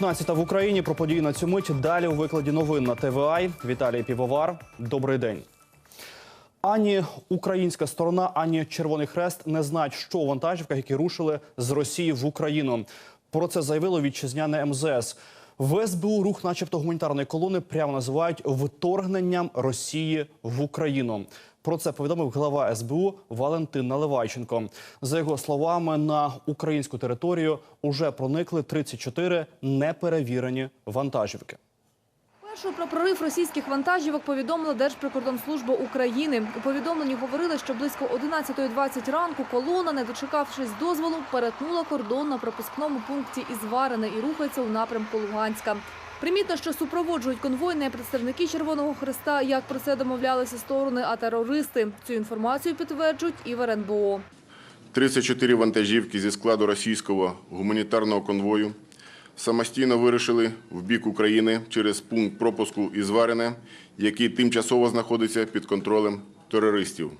19 в Україні про події на цю мить. Далі у викладі новин на ТВА. Віталій Півовар. Добрий день. Ані українська сторона, ані Червоний Хрест не знають, що у вантажівках, які рушили з Росії в Україну. Про це заявило вітчизняне МЗС. В СБУ рух, начебто, гуманітарної колони, прямо називають вторгненням Росії в Україну. Про це повідомив глава СБУ Валентин Наливайченко. За його словами, на українську територію уже проникли 34 неперевірені вантажівки. Першою про прорив російських вантажівок повідомила Держприкордонслужба України. У повідомленні говорили, що близько 11.20 ранку колона, не дочекавшись дозволу, перетнула кордон на пропускному пункті Ізварине і рухається у напрямку Луганська. Примітно, що супроводжують конвой не представники Червоного Хреста, як про це домовлялися сторони, а терористи. Цю інформацію підтверджують і в РНБО. 34 вантажівки зі складу російського гуманітарного конвою самостійно вирушили в бік України через пункт пропуску Ізварине, який тимчасово знаходиться під контролем терористів.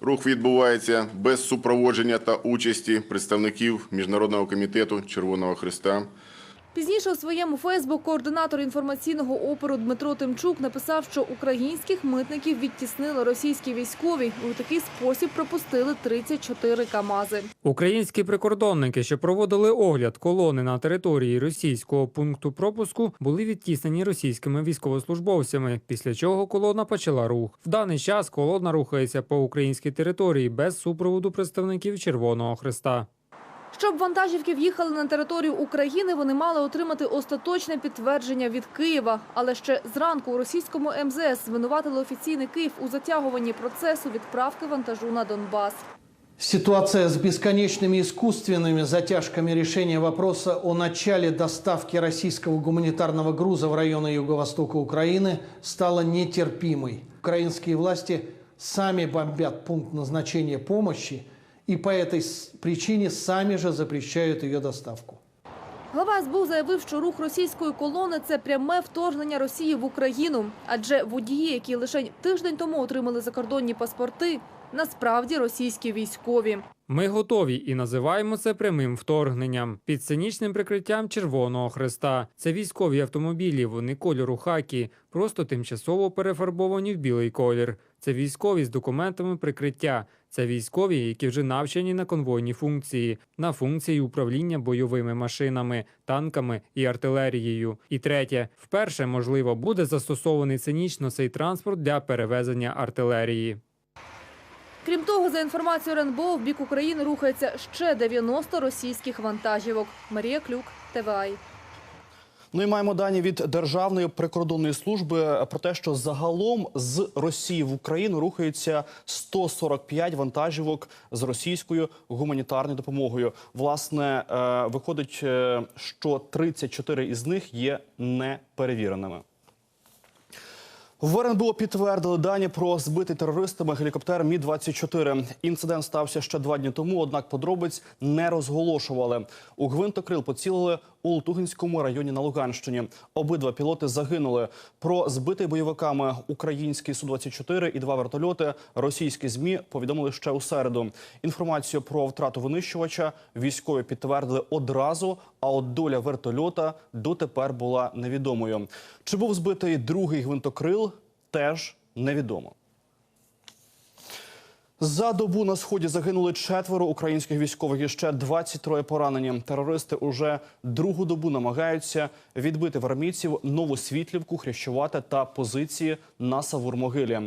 Рух відбувається без супроводження та участі представників Міжнародного комітету Червоного Христа, Пізніше у своєму Фейсбук координатор інформаційного опору Дмитро Тимчук написав, що українських митників відтіснили російські військові. У такий спосіб пропустили 34 КАМАЗи. Українські прикордонники, що проводили огляд колони на території російського пункту пропуску, були відтіснені російськими військовослужбовцями, після чого колона почала рух. В даний час колона рухається по українській території без супроводу представників Червоного Хреста. Щоб вантажівки в'їхали на територію України, вони мали отримати остаточне підтвердження від Києва. Але ще зранку у російському МЗС звинуватили офіційний Київ у затягуванні процесу відправки вантажу на Донбас. Ситуация с бесконечными искусственными затяжками решения вопроса о начале доставки российского гуманитарного груза в районы юго-востока Украины стала нетерпимой. Украинские власти сами бомбят пункт назначения помощи и по этой причине сами же запрещают ее доставку. Глава СБУ заявив, що рух російської колони це пряме вторгнення Росії в Україну. Адже водії, які лише тиждень тому отримали закордонні паспорти, насправді російські військові. Ми готові і називаємо це прямим вторгненням під цинічним прикриттям Червоного Хреста. Це військові автомобілі. Вони кольору хакі, просто тимчасово перефарбовані в білий колір. Це військові з документами прикриття. Це військові, які вже навчені на конвойні функції, на функції управління бойовими машинами, танками і артилерією. І третє, вперше можливо буде застосований цинічно цей транспорт для перевезення артилерії. Крім того, за інформацією РНБО, в бік України рухається ще 90 російських вантажівок. Марія Клюк, ТВА. Ну і маємо дані від Державної прикордонної служби про те, що загалом з Росії в Україну рухається 145 вантажівок з російською гуманітарною допомогою. Власне, е, виходить, е, що 34 із них є неперевіреними. В РНБО підтвердили дані про збитий терористами гелікоптер Мі 24 Інцидент стався ще два дні тому. Однак подробиць не розголошували. У гвинтокрил поцілили у Лутугинському районі на Луганщині. Обидва пілоти загинули. Про збитий бойовиками український су 24 і два вертольоти російські змі повідомили ще у середу. Інформацію про втрату винищувача військові підтвердили одразу. А от доля вертольота дотепер була невідомою. Чи був збитий другий гвинтокрил, теж невідомо. За добу на сході загинули четверо українських військових і ще 23 поранені. Терористи уже другу добу намагаються відбити в армійців Новосвітлівку, Хрящувати та позиції на Савурмогилі.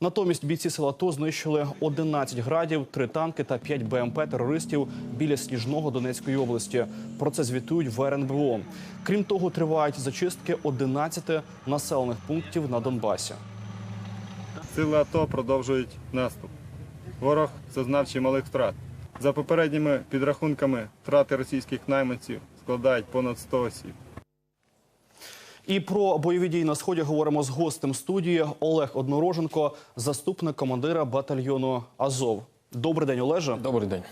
Натомість бійці села АТО знищили 11 градів, 3 танки та 5 БМП терористів біля Сніжного Донецької області. Про це звітують в РНБО. Крім того, тривають зачистки 11 населених пунктів на Донбасі. Сили АТО продовжують наступ. Ворог зазнав чималих втрат. За попередніми підрахунками, втрати російських найманців складають понад 100 осіб. І про бойові дії на сході говоримо з гостем студії Олег Однороженко, заступник командира батальйону Азов. Добрий день, Олеже. Добрий день.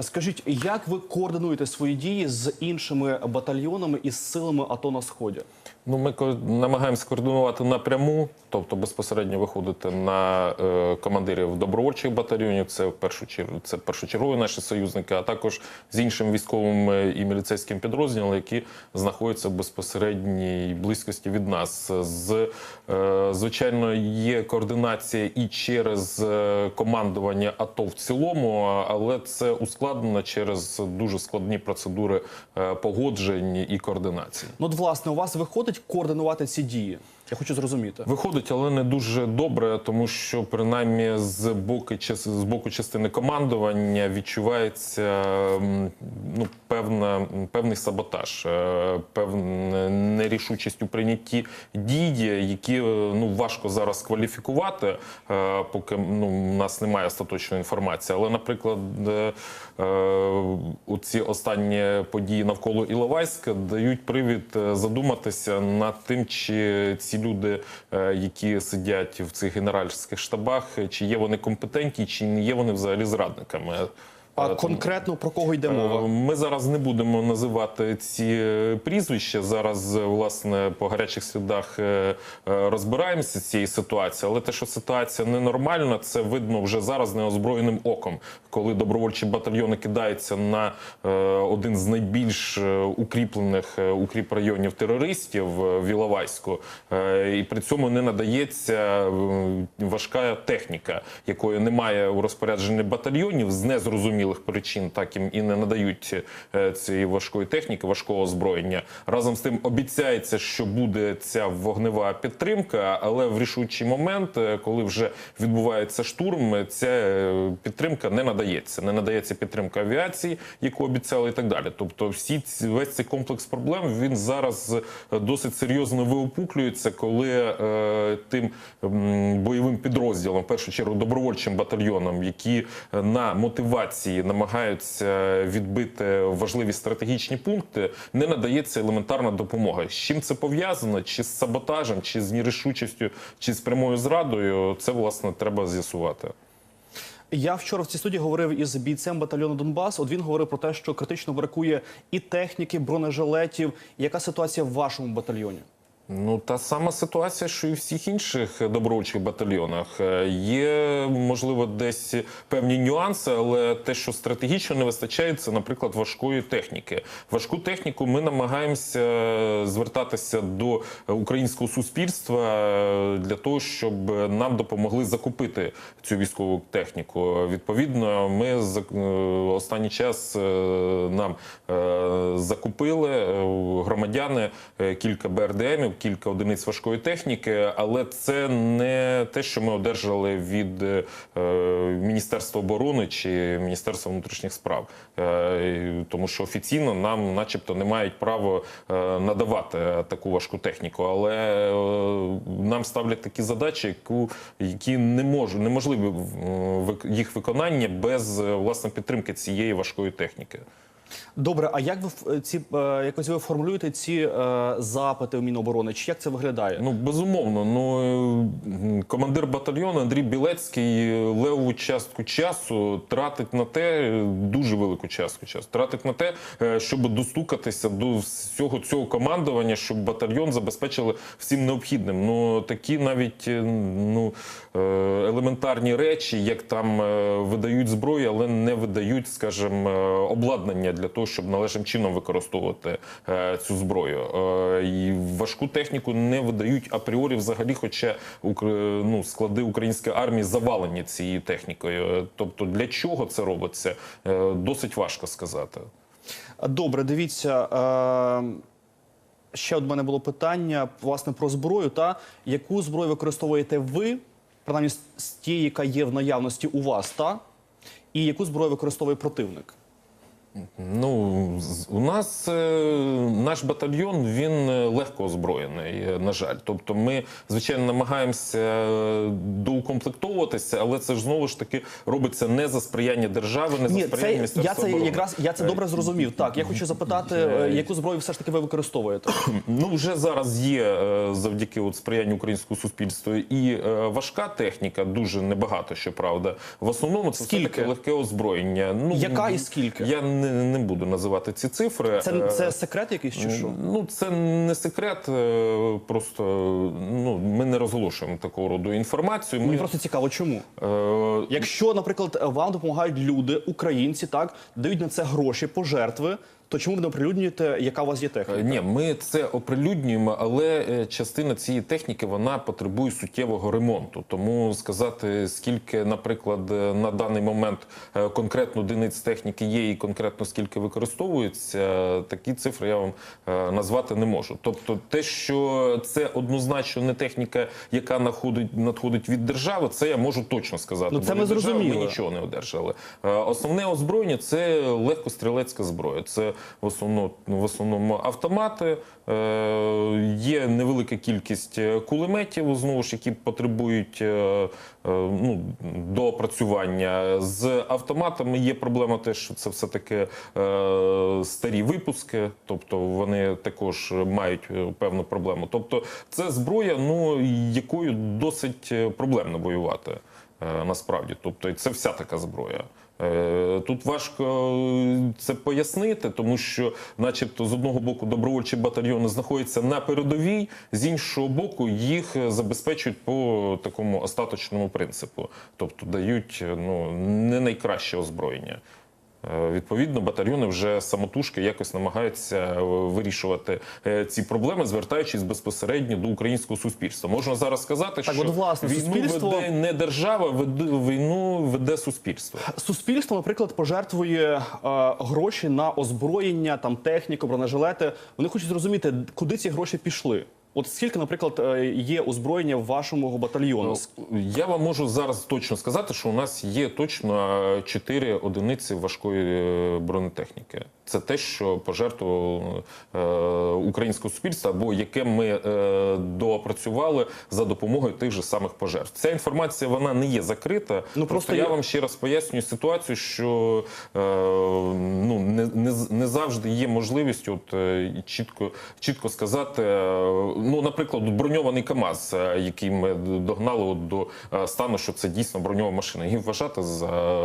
Скажіть, як ви координуєте свої дії з іншими батальйонами і з силами АТО на сході? Ну, ми намагаємося координувати напряму, тобто безпосередньо виходити на е, командирів добровольчих батальйонів. Це в першу чергу це першочергові наші союзники, а також з іншими військовими і міліцейськими підрозділами, які знаходяться в безпосередній близькості від нас. З е, звичайно, є координація і через е, командування АТО в цілому, але це ускладнено через дуже складні процедури е, погоджень і координації. Ну, от, власне, у вас виходить координувати ці дії? Я хочу зрозуміти. Виходить, але не дуже добре, тому що принаймні з боку з боку частини командування відчувається ну певна певний саботаж, е, певна нерішучість у прийнятті дій, які е, ну важко зараз кваліфікувати, е, поки ну у нас немає остаточної інформації. Але, наприклад, е, у ці останні події навколо Іловайська дають привід задуматися над тим, чи ці люди, е, які сидять в цих генеральських штабах, чи є вони компетентні, чи не є вони взагалі зрадниками. А Е, конкретно про кого йде Е, мова? Ми зараз не будемо називати ці е, прізвища. Зараз е, власне по гарячих слідах е, е, розбираємося цієї ситуації. Але те, що ситуація ненормальна, це видно вже зараз неозброєним оком, коли добровольчі батальйони кидаються на е, один з найбільш е, укріплених е, укріп районів терористів е, в Іловайську, е, і при цьому не надається е, важка техніка, якої немає у розпорядженні батальйонів з незрозумілих причин, так їм і не надають е, цієї важкої техніки, важкого озброєння. Разом з тим обіцяється, що буде ця вогнева підтримка, але в рішучий момент, е, коли вже відбувається штурм, ця е, підтримка не надається. Не надається підтримка авіації, яку обіцяли, і так далі. Тобто, всі весь цей комплекс проблем він зараз досить серйозно виопуклюється, коли е, тим бойовим підрозділам, в першу чергу добровольчим батальйонам, які на мотивації намагаються відбити важливі стратегічні пункти, не надається елементарна допомога. З чим це пов'язано? Чи з саботажем, чи з нерішучістю, чи з прямою зрадою? Це власне треба з'ясувати. Я вчора в цій студії говорив із бійцем батальйону Донбас. От він говорив про те, що критично бракує і техніки, бронежилетів. Яка ситуація в вашому батальйоні? Ну, та сама ситуація, що і в всіх інших добровольчих батальйонах. Е, Є, можливо, десь певні нюанси, але те, що стратегічно не вистачає, це, наприклад, важкої техніки. Важку техніку ми намагаємося звертатися до українського суспільства е, для того, щоб нам допомогли закупити цю військову техніку. Відповідно, ми за е, останній час нам закупили громадяни кілька БРДМів, кілька одиниць важкої техніки, але це не те, що ми одержали від е, Міністерства оборони чи Міністерства внутрішніх справ, Е, тому що офіційно нам, начебто, не мають права е, надавати таку важку техніку. Але нам ставлять такі задачі, які не можу, неможливі їх виконання без власне підтримки цієї важкої техніки. Добре, а як ви ф- ці е, якось ви формулюєте ці е, запити в Міноборони? Чи як це виглядає? Ну безумовно. Ну е, командир батальйону Андрій Білецький левову частку часу тратить на те дуже велику частку часу. Тратить на те, е, щоб достукатися до всього цього командування, щоб батальйон забезпечили всім необхідним. Ну такі навіть е, ну е, елементарні речі, як там е, видають зброю, але не видають, скажімо, е, обладнання для того, щоб належним чином використовувати е, цю зброю. Е, І важку техніку не видають апріорі взагалі, хоча ну, склади української армії завалені цією технікою. Тобто для чого це робиться, е, досить важко сказати. Добре, дивіться. Ще от мене було питання власне про зброю. Та яку зброю використовуєте ви, принаймні з тієї, яка є в наявності у вас, та і яку зброю використовує противник? Ну, у нас е, наш батальйон він е, легко озброєний, е, на жаль. Тобто, ми звичайно намагаємося доукомплектовуватися, але це ж знову ж таки робиться не за сприяння держави, не за сприяння це я це оборони. якраз я це добре зрозумів. Так, я хочу запитати, яку зброю все ж таки ви використовуєте? Ну вже зараз є завдяки от сприянню українського суспільства і важка техніка, дуже небагато, щоправда. В основному це Скільки? все-таки легке озброєння. Ну Яка і скільки? Я не, не буду називати ці цифри. Це, Е, це секрет якийсь чи що? Ну, це не секрет. е, Просто ну ми не розголошуємо такого роду інформацію. Ми просто цікаво, чому? е, Якщо, наприклад, вам допомагають люди, українці, так дають на це гроші, пожертви, то чому ви не оприлюднюєте, яка у вас є техніка? Е, Ні, ми це оприлюднюємо, але е, частина цієї техніки вона потребує суттєвого ремонту. Тому сказати, скільки, наприклад, е, на даний момент конкретно одиниць техніки є, і конкретно скільки використовується, такі цифри я вам назвати не можу. Тобто, те, що це однозначно не техніка, яка надходить, надходить від держави, це я можу точно сказати. Ну, це ми зрозуміли. Ми нічого не одержали. Основне озброєння це легкострілецька зброя. Це в основному, в основному автомати. Е, Є невелика кількість е, кулеметів, знову ж які потребують е, ну, доопрацювання. З автоматами є проблема те, що це все-таки е, старі випуски, тобто вони також мають певну проблему. Тобто, це зброя, ну якою досить проблемно воювати насправді. Тобто, це вся така зброя. Е, Тут важко е, це пояснити, тому що, начебто, з одного боку добровольчі батальйони знаходяться на передовій, з іншого боку, їх забезпечують по такому остаточному принципу, тобто дають е, ну не найкраще озброєння. Е, Відповідно, батальйони вже самотужки якось намагаються е, вирішувати е, ці проблеми, звертаючись безпосередньо до українського суспільства. Можна зараз сказати, Так, що от, власне, війну суспільство- веде не держава, веде війну веде суспільство. Суспільство, наприклад, пожертвує е, гроші на озброєння, там техніку, бронежилети. Вони хочуть зрозуміти, куди ці гроші пішли. От скільки, наприклад, е, є озброєння в вашому батальйону? Я вам можу зараз точно сказати, що у нас є точно 4 одиниці важкої е, бронетехніки. Це те, що пожертвувало е, українське суспільство, або яке ми е, доопрацювали за допомогою тих же самих пожертв. Ця інформація вона не є закрита. Ну, просто, просто я вам ще раз пояснюю ситуацію, що е, ну не, не, не завжди є можливість от чітко чітко сказати. Ну, наприклад, броньований КАМАЗ, який ми догнали от до стану, що це дійсно броньована машина. Її вважати за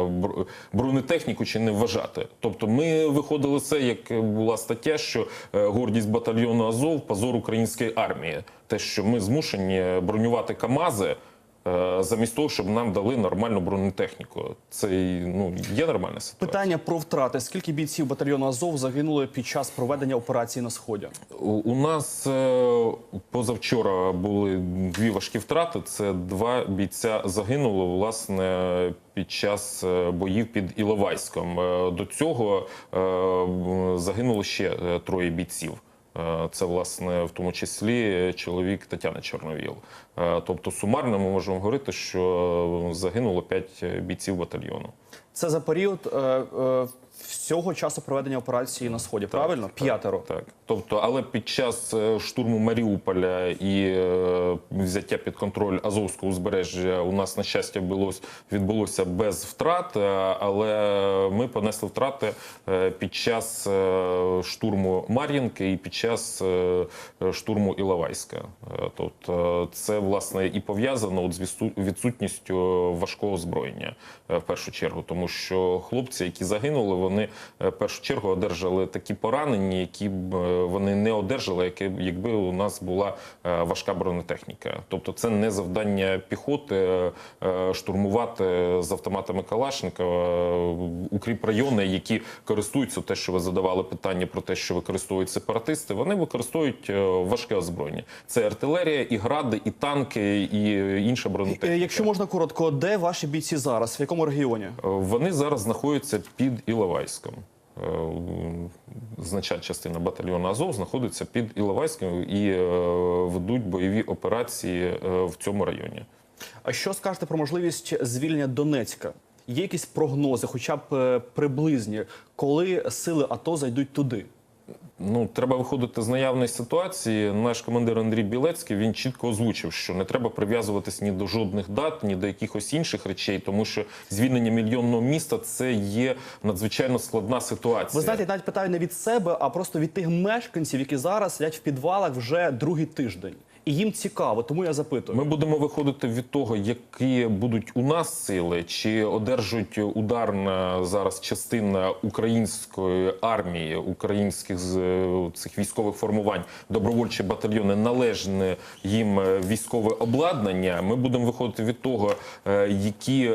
бронетехніку чи не вважати. Тобто, ми виходили це, як була стаття, що е, гордість батальйону Азов, позор української армії. Те, що ми змушені бронювати КАМАЗи. Е, Замість того, щоб нам дали нормальну бронетехніку, це ну є нормальна ситуація. Питання про втрати. Скільки бійців батальйону Азов загинули під час проведення операції на сході? У нас е, позавчора були дві важкі втрати. Це два бійця загинуло власне під час е, боїв під Іловайськом. До цього загинуло ще троє бійців. Е, Це власне в тому числі е, чоловік Тетяни Чорновіл. Е, Тобто, сумарно ми можемо говорити, що загинуло п'ять бійців батальйону. Це за період е, е, всього часу проведення операції на сході. Правильно? П'ятеро. Так, тобто, але під час е, штурму Маріуполя і е, взяття під контроль Азовського узбережжя у нас на щастя відбулось, відбулося без втрат, е, але ми понесли втрати е, під час е, штурму Мар'їнки і під час е, штурму Іловайська. Е, Тобто, це власне і пов'язано от з відсу- відсутністю важкого озброєння е, в першу чергу, тому що хлопці, які загинули, вони е, в першу чергу одержали такі поранення, які б е, вони не одержали, якби у нас була е, важка бронетехніка. Тобто, це не завдання піхоти штурмувати з автоматами Калашникова е, укріпрайони, які користуються те, що ви задавали питання про те, що використовують сепаратисти. Вони використовують важке озброєння. Це артилерія, і гради, і танки, і інша бронетехніка. Якщо можна коротко, де ваші бійці зараз? В якому регіоні? Вони зараз знаходяться під Іловайськом. Е, Значна частина батальйону Азов знаходиться під Іловайськом і е, ведуть бойові операції е, в цьому районі. А що скажете про можливість звільнення Донецька? є якісь прогнози, хоча б приблизні, коли сили АТО зайдуть туди? Ну, треба виходити з наявної ситуації. Наш командир Андрій Білецький він чітко озвучив, що не треба прив'язуватись ні до жодних дат, ні до якихось інших речей, тому що звільнення мільйонного міста це є надзвичайно складна ситуація. Ви знаєте, навіть питаю не від себе, а просто від тих мешканців, які зараз сидять в підвалах вже другий тиждень. І їм цікаво, тому я запитую. Ми будемо виходити від того, які будуть у нас сили, чи одержують ударна зараз частина української армії, українських е, цих військових формувань, добровольчі батальйони, належне їм е, військове обладнання. Ми будемо виходити від того, е, які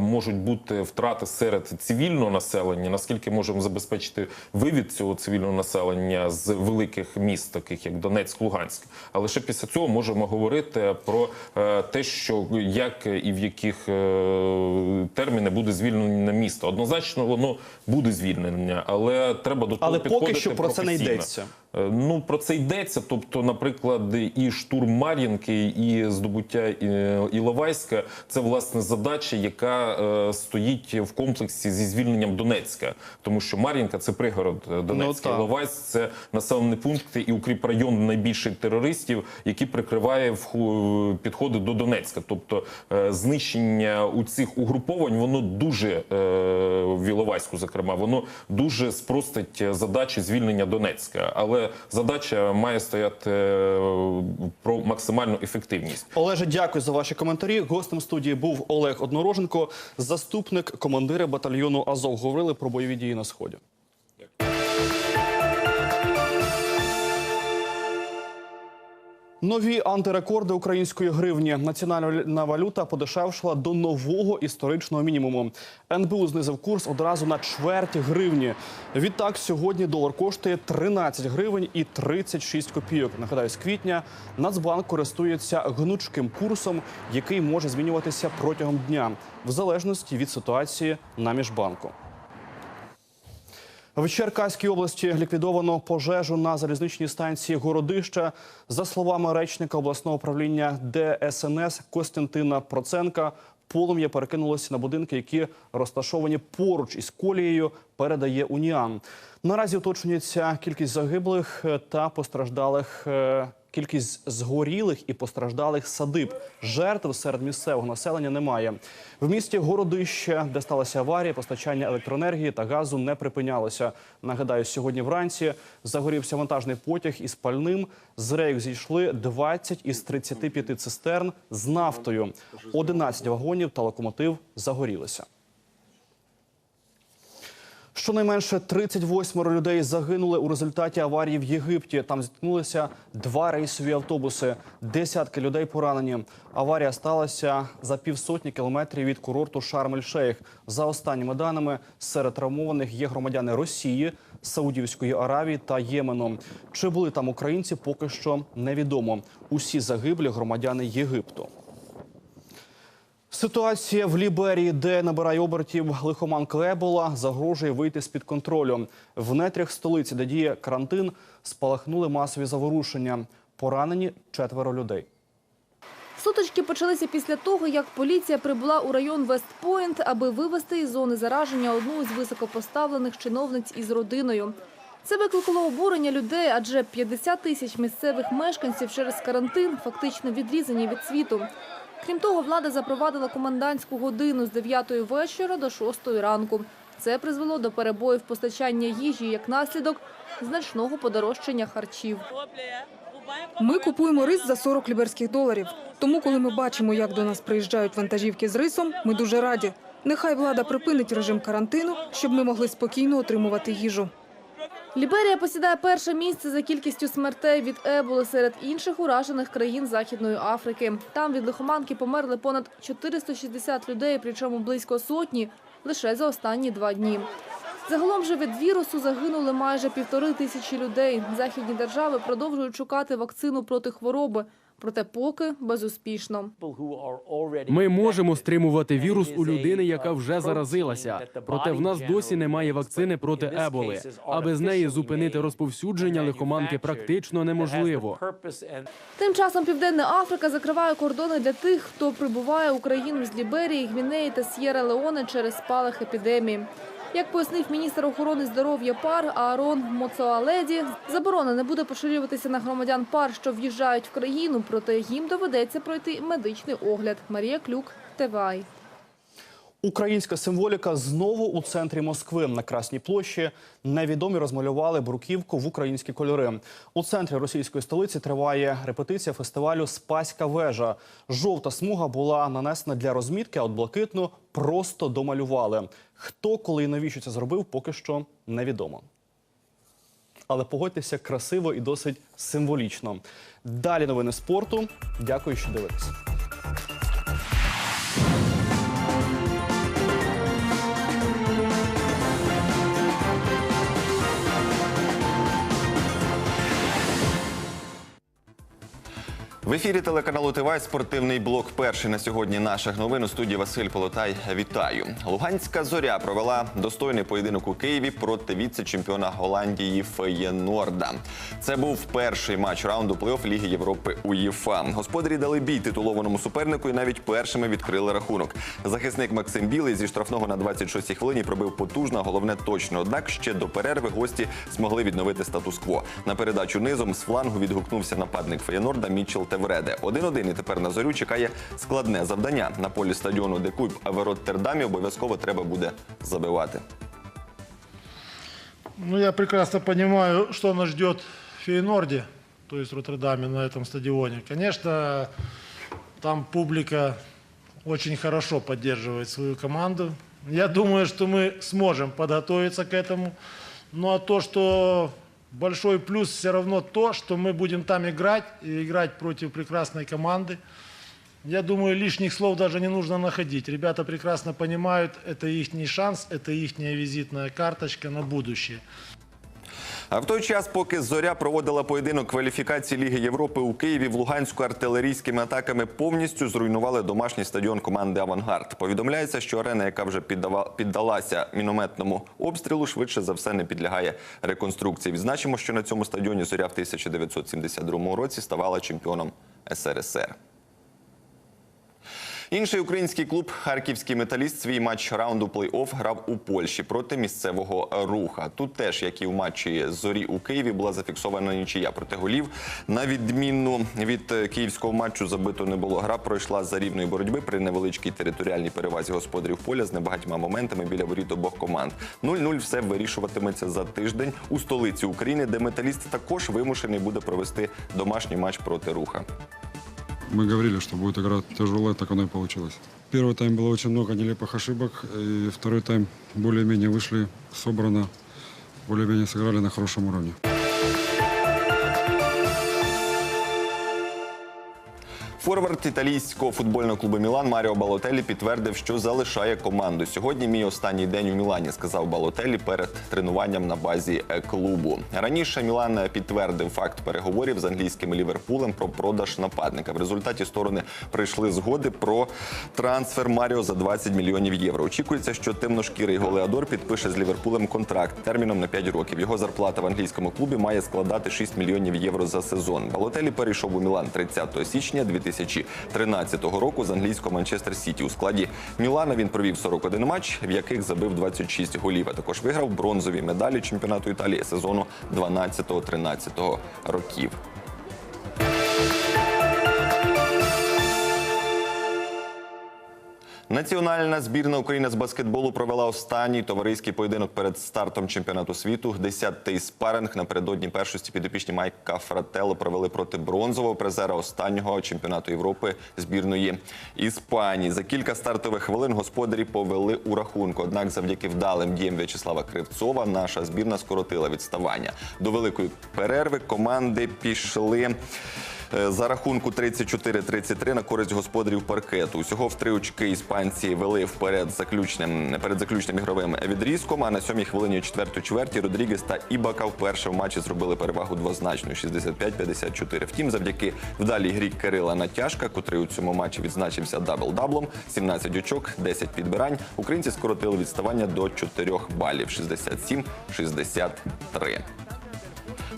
можуть бути втрати серед цивільного населення, наскільки можемо забезпечити вивід цього цивільного населення з великих міст, таких як Донецьк, Луганськ. А лише після цього можемо говорити про е, те, що як і в яких е, терміни буде звільнення міста. Однозначно, воно буде звільнення, але треба до того Але поки що про це не йдеться. Е, Ну про це йдеться. Тобто, наприклад, і штурм Мар'їнки, і здобуття Іловайська це власне задача, яка стоїть в комплексі зі звільненням Донецька, тому що Мар'їнка це пригород е, Донецька. так. Іловайськ це населений пункт і укріпрайон найбільших терористів, який прикриває підходи до Донецька. Тобто е, знищення у цих угруповань воно дуже е, в Іловайську, зокрема, воно дуже спростить задачі звільнення Донецька. Але задача має стояти е, про максимальну ефективність. Олеже, дякую за ваші коментарі. Гостем студії був Олег Однороженко, заступник командира батальйону Азов. Говорили про бойові дії на сході. Нові антирекорди української гривні. Національна валюта подешевшила до нового історичного мінімуму. НБУ знизив курс одразу на чверть гривні. Відтак сьогодні долар коштує 13 гривень і 36 копійок. Нагадаю, з квітня Нацбанк користується гнучким курсом, який може змінюватися протягом дня в залежності від ситуації на міжбанку. В Черкаській області ліквідовано пожежу на залізничній станції Городища. За словами речника обласного управління ДСНС Костянтина Проценка, полум'я перекинулося на будинки, які розташовані поруч із колією, передає Уніан. Наразі уточнюється кількість загиблих е, та постраждалих. Кількість згорілих і постраждалих садиб жертв серед місцевого населення немає. В місті Городище, де сталася аварія, постачання електроенергії та газу не припинялося. Нагадаю, сьогодні вранці загорівся вантажний потяг із пальним. З рейок зійшли 20 із 35 цистерн з нафтою. 11 вагонів та локомотив загорілися. Щонайменше 38 людей загинули у результаті аварії в Єгипті. Там зіткнулися два рейсові автобуси. Десятки людей поранені. Аварія сталася за півсотні кілометрів від курорту Шарм-ель-Шейх. За останніми даними, серед травмованих є громадяни Росії, Саудівської Аравії та Ємену. Чи були там українці, поки що невідомо. Усі загиблі громадяни Єгипту. Ситуація в Ліберії, де набирає обертів лихоманка Ебола, загрожує вийти з-під контролю. В нетрях столиці, де діє карантин, спалахнули масові заворушення. Поранені четверо людей. Сутички почалися після того, як поліція прибула у район Вестпойнт, аби вивести із зони зараження одну з високопоставлених чиновниць із родиною. Це викликало обурення людей, адже 50 тисяч місцевих мешканців через карантин фактично відрізані від світу. Крім того, влада запровадила комендантську годину з 9 вечора до 6 ранку. Це призвело до перебоїв постачання їжі як наслідок значного подорожчання харчів. Ми купуємо рис за 40 ліберських доларів. Тому, коли ми бачимо, як до нас приїжджають вантажівки з рисом, ми дуже раді. Нехай влада припинить режим карантину, щоб ми могли спокійно отримувати їжу. Ліберія посідає перше місце за кількістю смертей від еболи серед інших уражених країн Західної Африки. Там від лихоманки померли понад 460 людей, причому близько сотні лише за останні два дні. Загалом же від вірусу загинули майже півтори тисячі людей. Західні держави продовжують шукати вакцину проти хвороби. Проте поки безуспішно. Ми можемо стримувати вірус у людини, яка вже заразилася. Проте в нас досі немає вакцини проти еболи. А без неї зупинити розповсюдження лихоманки практично неможливо. Тим часом Південна Африка закриває кордони для тих, хто прибуває в Україну з Ліберії, Гвінеї та С'єра Леоне через спалах епідемії. Як пояснив міністр охорони здоров'я ПАР Аарон Моцоаледі, заборона не буде поширюватися на громадян ПАР, що в'їжджають в країну, проте їм доведеться пройти медичний огляд. Марія Клюк, ТВАЙ. Українська символіка знову у центрі Москви на Красній площі. Невідомі розмалювали бруківку в українські кольори. У центрі російської столиці триває репетиція фестивалю Спаська вежа. Жовта смуга була нанесена для розмітки, а от блакитну просто домалювали. Хто, коли і навіщо це зробив, поки що невідомо. Але погодьтеся, красиво і досить символічно. Далі новини спорту. Дякую, що дивитесь. В ефірі телеканалу ТВ спортивний блок. Перший на сьогодні наших новин у студії Василь Полотай. Вітаю. Луганська зоря провела достойний поєдинок у Києві проти віце-чемпіона Голландії Феєнорда. Це був перший матч раунду плей-офф Ліги Європи УЄФА. Господарі дали бій титулованому супернику і навіть першими відкрили рахунок. Захисник Максим Білий зі штрафного на 26-й хвилині пробив потужно, головне точно. Однак ще до перерви гості змогли відновити статус-кво. На передачу низом з флангу відгукнувся нападник Феєнорда Мічел Мітчел Тевреде. 1-1 і тепер на зорю чекає складне завдання. На полі стадіону Декуйб в Роттердамі обов'язково треба буде забивати. Ну, я прекрасно понимаю, что нас ждет в Фейнорде, то есть в Роттердаме на этом стадионе. Конечно, там публика очень хорошо поддерживает свою команду. Я думаю, что мы сможем подготовиться к этому. Ну а то, что большой плюс все равно то, что мы будем там играть и играть против прекрасной команды. Я думаю, лишних слов даже не нужно находить. Ребята прекрасно понимают, это их шанс, это их визитная карточка на будущее. А в той час, поки зоря проводила поєдинок кваліфікації Ліги Європи у Києві, в Луганську артилерійськими атаками повністю зруйнували домашній стадіон команди Авангард. Повідомляється, що арена, яка вже піддалася мінометному обстрілу, швидше за все не підлягає реконструкції. Відзначимо, що на цьому стадіоні зоря в 1972 році ставала чемпіоном СРСР. Інший український клуб Харківський металіст свій матч раунду плей-офф грав у Польщі проти місцевого руха. Тут теж, як і у матчі зорі у Києві, була зафіксована нічия проти голів. На відміну від е, київського матчу забито не було. Гра пройшла за рівної боротьби при невеличкій територіальній перевазі господарів поля з небагатьма моментами біля воріт обох команд. 0-0 все вирішуватиметься за тиждень у столиці України, де металіст також вимушений буде провести домашній матч проти руха Мы говорили, что будет игра тяжелая, так оно и получилось. Первый тайм было очень много нелепых ошибок, и второй тайм более-менее вышли собрано, более-менее сыграли на хорошем уровне. Форвард італійського футбольного клубу Мілан Маріо Балотелі підтвердив, що залишає команду. Сьогодні мій останній день у Мілані, сказав Балотелі перед тренуванням на базі е, клубу. Раніше Мілан підтвердив факт переговорів з англійським Ліверпулем про продаж нападника. В результаті сторони прийшли згоди про трансфер Маріо за 20 мільйонів євро. Очікується, що темношкірий голеадор підпише з Ліверпулем контракт терміном на 5 років. Його зарплата в англійському клубі має складати 6 мільйонів євро за сезон. Балотелі перейшов у Мілан 30 січня 2013 року з англійського Манчестер Сіті. У складі Мілана він провів 41 матч, в яких забив 26 голів. А також виграв бронзові медалі чемпіонату Італії сезону 12-13 років. Національна збірна України з баскетболу провела останній товариський поєдинок перед стартом чемпіонату світу. Десятий спаринг напередодні першості підопічні Майка Фрателло провели проти бронзового призера останнього чемпіонату Європи збірної Іспанії. За кілька стартових хвилин господарі повели у рахунку. Однак, завдяки вдалим діям В'ячеслава Кривцова, наша збірна скоротила відставання. До великої перерви команди пішли За рахунку 34-33 на користь господарів паркету. Усього в три очки іспанці вели вперед заключним перед заключним ігровим відрізком. А на сьомій хвилині четвертої чверті Родрігес та Ібака вперше в матчі зробили перевагу двозначну 65-54. Втім, завдяки вдалій грі Кирила Натяжка, котрий у цьому матчі відзначився дабл-даблом, 17 очок, 10 підбирань. Українці скоротили відставання до 4 балів 67-63.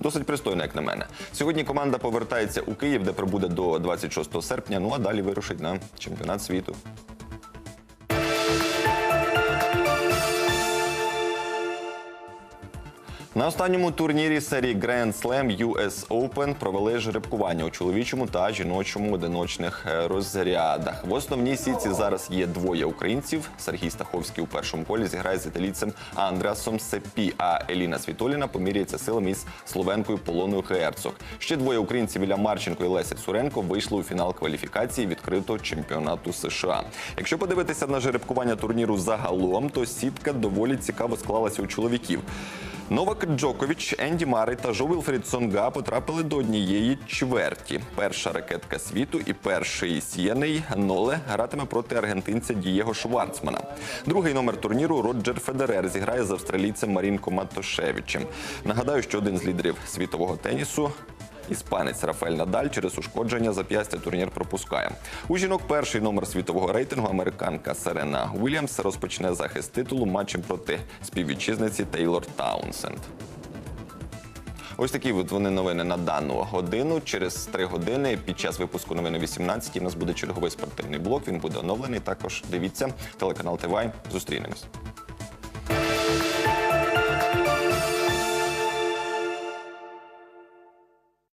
Досить пристойно, як на мене. Сьогодні команда повертається у Київ, де прибуде до 26 серпня. Ну а далі вирушить на чемпіонат світу. На останньому турнірі серії Grand Slam US Open провели жеребкування у чоловічому та жіночому одиночних е, розрядах. В основній сітці зараз є двоє українців. Сергій Стаховський у першому колі зіграє з італійцем Андреасом Сепі, а Еліна Світоліна поміряється силами із словенкою Полоною Герцог. Ще двоє українців Ілля Марченко і Леся Цуренко вийшли у фінал кваліфікації відкритого чемпіонату США. Якщо подивитися на жеребкування турніру загалом, то сітка доволі цікаво склалася у чоловіків. Новак Джокович, Енді Мари та Жо Вілфрід Сонга потрапили до однієї чверті. Перша ракетка світу і перший сіяний Ноле гратиме проти аргентинця Дієго Шварцмана. Другий номер турніру Роджер Федерер зіграє з австралійцем Марінко Матошевичем. Нагадаю, що один з лідерів світового тенісу. Іспанець Рафаель Надаль через ушкодження зап'ястя турнір пропускає. У жінок перший номер світового рейтингу американка Серена Уільямс розпочне захист титулу матчем проти співвітчизниці Тейлор Таунсенд. Ось такі от вони новини на дану годину. Через три години під час випуску новини 18 у нас буде черговий спортивний блок. Він буде оновлений. Також дивіться телеканал ТВ. Зустрінемось.